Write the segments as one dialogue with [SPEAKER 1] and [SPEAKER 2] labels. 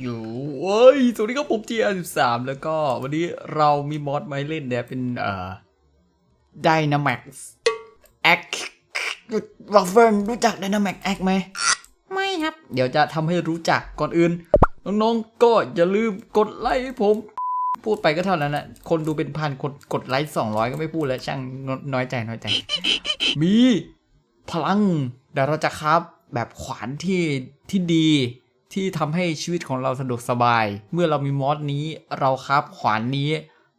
[SPEAKER 1] อยู่เว้ยสวัสดีครับผม GR13 แล้วก็วันนี้เรามีมอดมาให้เล่นเนี่ยเป็นเอ่อ Dynamax X วัฟเฟิลรู้จัก Dynamax X ไหม ไม่ครับ เดี๋ยวจะทำให้รู้จักก่อนอื่น น้องๆ ก็อย่าลืมกดไลค์ให้ผม พูดไปก็เท่านั้นนะคนดูเป็นพันกดกดไลค์200 ก็ไม่พูดแล้วช่างน้อยใจน้อยใจ มีพลังเดี๋ยวเราจะครับแบบขวานที่ที่ดี ที่ทำให้ชีวิตของเราสะดวกสบาย เมื่อเรามีมอสนี้เราครับขวานนี้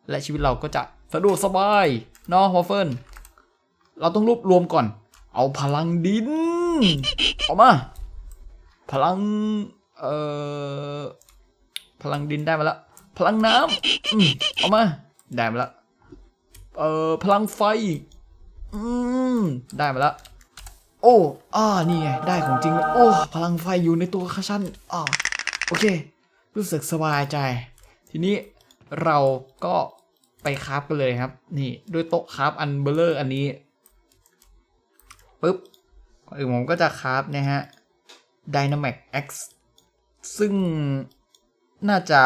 [SPEAKER 1] และชีวิตเราก็จะสะดวกสบายเนาะวอฟเฟิลเราต้องรวบรวมก่อน เอาพลังดินเอามา พลังเอ่อพลังดินได้มาแล้วพลังน้ำอืมเอามาได้มาแล้วเอ่อพลังไฟ อืมได้มาแล้ว โอ้อ่านี่ไง ได้ของจริง โอ้ พลังไฟอยู่ในตัวข้าชันอ่าโอเค รู้สึกสบายใจ ทีนี้เราก็ไปคราฟกันเลยครับ นี่ด้วยโต๊ะคราฟอันเบลเลอร์อันนี้ปุ๊บอนอื่นผมก็จะคราฟนะฮะ Dynamax X ซึ่งน่าจะ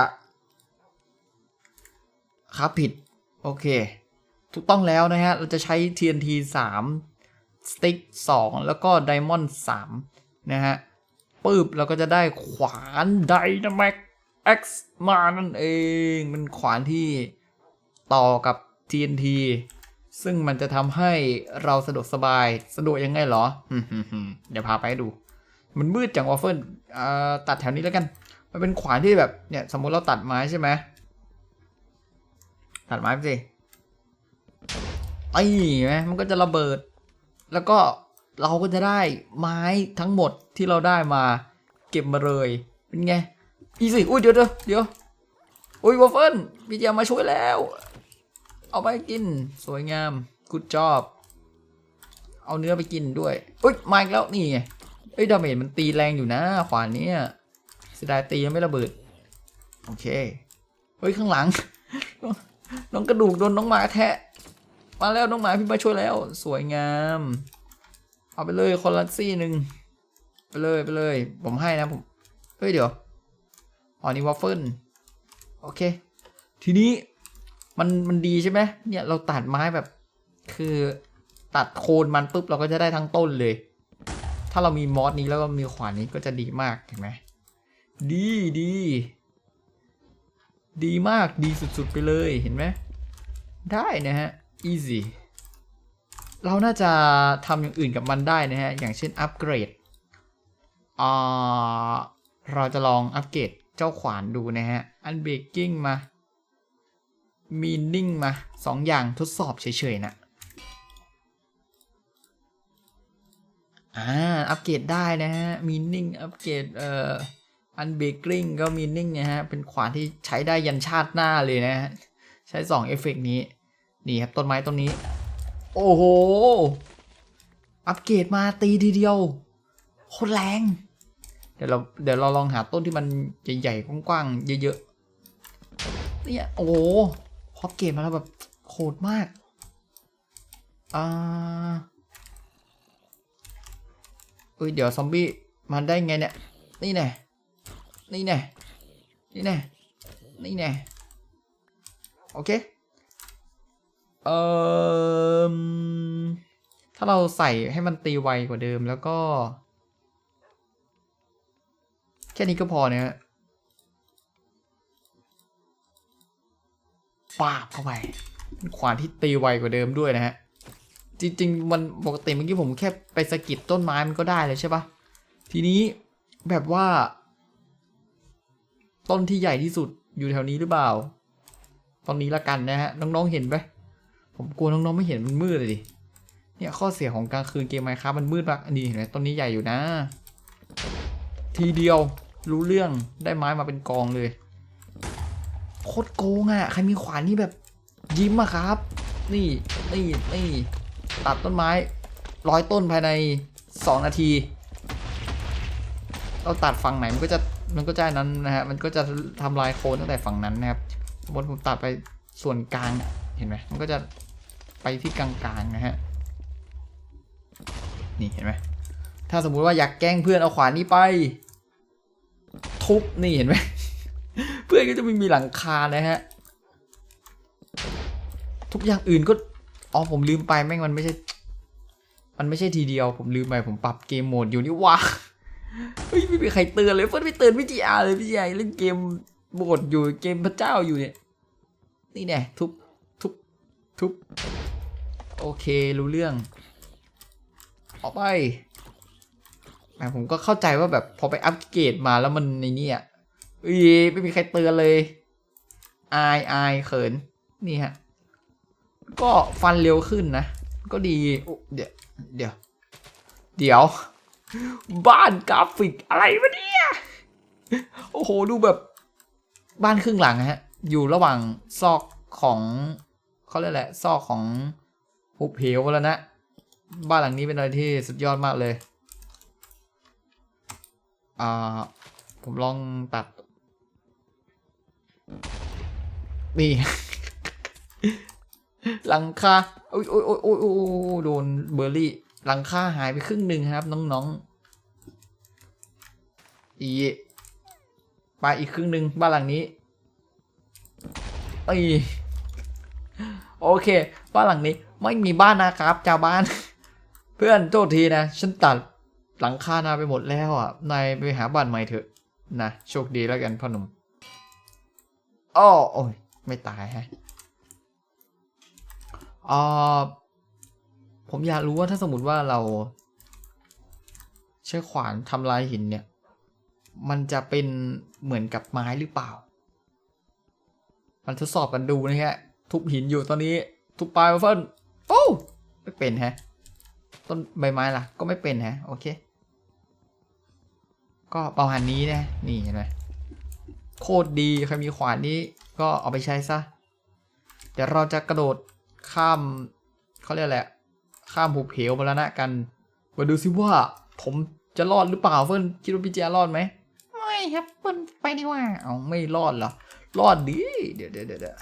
[SPEAKER 1] คราฟผิด โอเค ถูกต้องแล้วนะฮะ เราจะใช้ TNT 3 Stick 2แล้วก็ Diamond 3นะฮะปืบเราก็จะได้ขวาน Dynamax X มานั่นเอง เป็นขวานที่ต่อกับ TNT ซึ่งมันจะทำให้เราสะดวกสบายสะดวกยังไงเหรอ เดี๋ยวพาไปดู มันมืดจังวอฟเฟิลตัดแถวนี้แล้วกัน มันเป็นขวานที่แบบเนี่ยสมมติเราตัดไม้ใช่ไหมตัดไม้ไปสิไอ้ไหมมันก็จะระเบิด แล้วก็เราก็จะได้ไม้ทั้งหมดที่เราได้มา เก็บมาเลย เป็นไง อีสิอุ้ยเดี๋ยวเดี๋ยวเดี๋ยวอุ้ยวอฟเฟิลพี่เจียมาช่วยแล้ว เอาไปกินสวยงามกูดจอบเอาเนื้อไปกินด้วยอุ้ยมาอีกแล้วนี่ไงเอ้ยดาเมจมันตีแรงอยู่นะขวานเนี้ยเสียดายตียังไม่ระเบิด โอเค เฮ้ยข้างหลัง น้องกระดูกโดนน้องหมาแทะ มาแล้วน้องหมาพี่มาช่วยแล้ว สวยงาม เอาไปเลยคนละซี่หนึ่งไปเลยไปเลย ผมให้นะผมเฮ้ยเดี๋ยวอ๋อนี่วอฟเฟิลโอเค ทีนี้มันมันดีใช่ไหมเนี่ยเราตัดไม้แบบ คือตัดโคนมันปุ๊บเราก็จะได้ทั้งต้นเลย ถ้าเรามีมอสนี้แล้วก็มีขวานนี้ก็จะดีมากเห็นไหมดีดี ดีมากดีสุดๆไปเลยเห็นไหมได้นะฮะ easy เราน่าจะทำอย่างอื่นกับมันได้นะฮะ อย่างเช่นอัปเกรดเราจะลองอัปเกรดเจ้าขวานดูนะฮะ อันเบกกิ้งมามีนิ่งมาสองอย่างทดสอบเฉยๆนะอ่าอัปเกรดได้นะฮะ มีนิ่งอัปเกรดเอ่ออันเบกกิ้งก็มีนิ่งนะฮะ เป็นขวานที่ใช้ได้ยันชาติหน้าเลยนะฮะ ใช้สองเอฟเฟกต์นี้ นี่ครับต้นไม้ต้นนี้ โอ้โห อัปเกรดมาตีทีเดียวโคตรแรง เดี๋ยวเราเดี๋ยวเราลองหาต้นที่มันใหญ่ๆกว้างๆเยอะๆเนี่ยโอ้โหพออัปเกรดมาแล้วแบบโหดมากอ่าเอ้ยเดี๋ยวซอมบี้มาได้ไงเนี่ย นี่แน่นี่แน่นี่แน่นี่แน่โอเค เออถ้าเราใส่ให้มันตีไวกว่าเดิมแล้วก็ แค่นี้ก็พอเนี่ยปาบเข้าไปขวานที่ตีไวกว่าเดิมด้วยนะฮะ จริงๆ มันปกติเมื่อกี้ผมแค่ไปสะกิดต้นไม้มันก็ได้เลยใช่ปะทีนี้แบบว่า ต้นที่ใหญ่ที่สุดอยู่แถวนี้หรือเปล่า ตอนนี้ละกันนะฮะ น้องๆเห็นไหม ผมกลัวน้องๆไม่เห็นมันมืดเลยดิ เนี่ยข้อเสียของกลางคืนเกมไมครับมันมืดมากอันนี้เห็นไหมต้นนี้ใหญ่อยู่นะ ทีเดียวรู้เรื่องได้ไม้มาเป็นกองเลย โคตรโกงอะ ใครมีขวานนี่แบบยิ้มอะครับ นี่นี่นี่ตัดต้นไม้ร้อยต้นภายใน 2 นาที เราตัดฝั่งไหนมันก็จะมันก็จะนั้นนะฮะมันก็จะทำลายโคนตั้งแต่ฝั่งนั้นนะครับสมมติผมตัดไปส่วนกลางเห็นไหมมันก็จะ ไปที่กลางๆนะฮะ นี่เห็นไหม ถ้าสมมุติว่าอยากแกล้งเพื่อนเอาขวานนี้ไป ทุบนี่เห็นไหม เพื่อนก็จะไม่มีหลังคานะฮะ ทุกอย่างอื่นก็ อ๋อผมลืมไปแม่งมันไม่ใช่ มันไม่ใช่ทีเดียว ผมลืมไปผมปรับเกมโหมดอยู่นี่ว่าเฮ้ยไม่มีใครเตือนเลยเฟิร์นไม่เตือนพี่จีอาเลยพี่จีอาร์เล่นเกมโหมดอยู่เกมพระเจ้าอยู่เนี่ย นี่แน่ทุบทุบทุบ โอเครู้เรื่อง ออกไปแหมผมก็เข้าใจว่าแบบพอไปอัปเกรดมาแล้วมันในนี่อะเอ้ยไม่มีใครเตือนเลย อายอายเขิน นี่ฮะ ก็ฟันเร็วขึ้นนะ ก็ดีเดี๋ยว เดี๋ยว เดี๋ยว บ้านกราฟิกอะไรวะเนี่ย โอ้โห ดูแบบบ้านครึ่งหลังฮะ อยู่ระหว่างซอกของเขาเรียกแหละ ซอกของ หุบเหวแล้วนะ บ้านหลังนี้เป็นอะไรที่สุดยอดมากเลย อ่า ผมลองตัด นี่ หลังคาโอ้ยโอ้ยโอ้ยโอ้ยโอ้ยโดนเบอร์รี่ หลังคาหายไปครึ่งหนึ่งครับ น้องๆ อีไปอีกครึ่งหนึ่งบ้านหลังนี้ไอยโอเค บ้านหลังนี้ ไม่มีบ้านนะครับเจ้าบ้าน เพื่อนโทษทีนะ ฉันตัดหลังคานาไปหมดแล้วอะ นายไปหาบ้านใหม่เถอะ นะ โชคดีแล้วกันพ่อหนุ่มอ้อโอ้ย ไม่ตายฮะอ่าผมอยากรู้ว่าถ้าสมมติว่าเรา ใช้ขวานทำลายหินเนี่ย มันจะเป็นเหมือนกับไม้หรือเปล่า มันทดสอบกันดูนะฮะ ทุบหินอยู่ตอนนี้ ทุบปลายมาเฟิล โอ้ไม่เป็นฮะ ต้นใบไม้ล่ะ ก็ไม่เป็นฮะ โอเค ก็ประมาณนี้นะ นี่เห็นไหมโคตรดีใครมีขวานนี้ก็เอาไปใช้ซะ เดี๋ยวเราจะกระโดดข้ามเขาเรียกแหละ ข้ามภูเพวมาแล้วนะกันมาดูซิว่าผมจะรอดหรือเปล่าเฟิร์นคิดว่าพี่เจรอดไหมไม่ครับเฟิร์นไปดีกว่าเอาไม่รอดเหรอรอดดีเดี๋ยวเดี๋ยวเดี๋ยวเดี๋ยว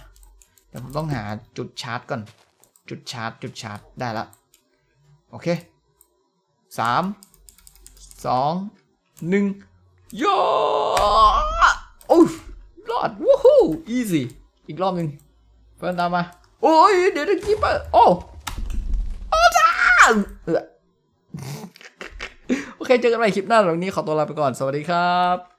[SPEAKER 1] เดี๋ยวผมต้องหาจุดชาร์จก่อน จุดชาร์จ จุดชาร์จ ได้ละ โอเคสามสองหนึ่งโยโอ้รอดวู้ฮู้อีซี่อีกรอบหนึ่งเฟิร์นตามมา โอ้ย เดี๋ยวเดี๋ยวคิปเปอร์โอ้ โอ้จ้าโอเค เจอกันใหม่คลิปหน้าหลังนี้ขอตัวลาไปก่อน สวัสดีครับ